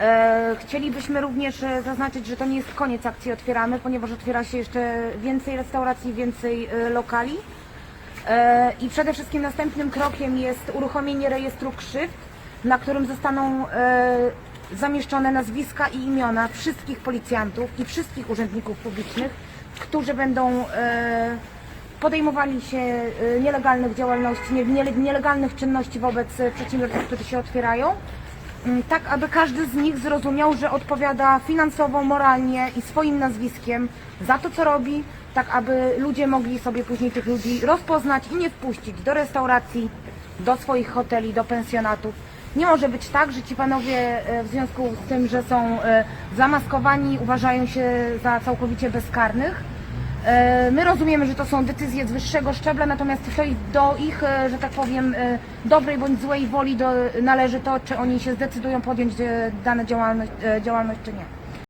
E, Chcielibyśmy również e, zaznaczyć, że to nie jest koniec akcji Otwieramy, ponieważ otwiera się jeszcze więcej restauracji, więcej e, lokali. I przede wszystkim następnym krokiem jest uruchomienie rejestru krzywd, na którym zostaną zamieszczone nazwiska i imiona wszystkich policjantów i wszystkich urzędników publicznych, którzy będą podejmowali się nielegalnych działalności, nie- nie- nielegalnych czynności wobec przedsiębiorców, którzy się otwierają. Mm, tak aby każdy z nich zrozumiał, że odpowiada finansowo, moralnie i swoim nazwiskiem za to, co robi, tak aby ludzie mogli sobie później tych ludzi rozpoznać i nie wpuścić do restauracji, do swoich hoteli, do pensjonatów. Nie może być tak, że ci panowie e, w związku z tym, że są e, zamaskowani, uważają się za całkowicie bezkarnych. E, My rozumiemy, że to są decyzje z wyższego szczebla, natomiast do ich, e, że tak powiem, e, dobrej bądź złej woli należy to, czy oni się zdecydują podjąć dane działalność, działalność czy nie.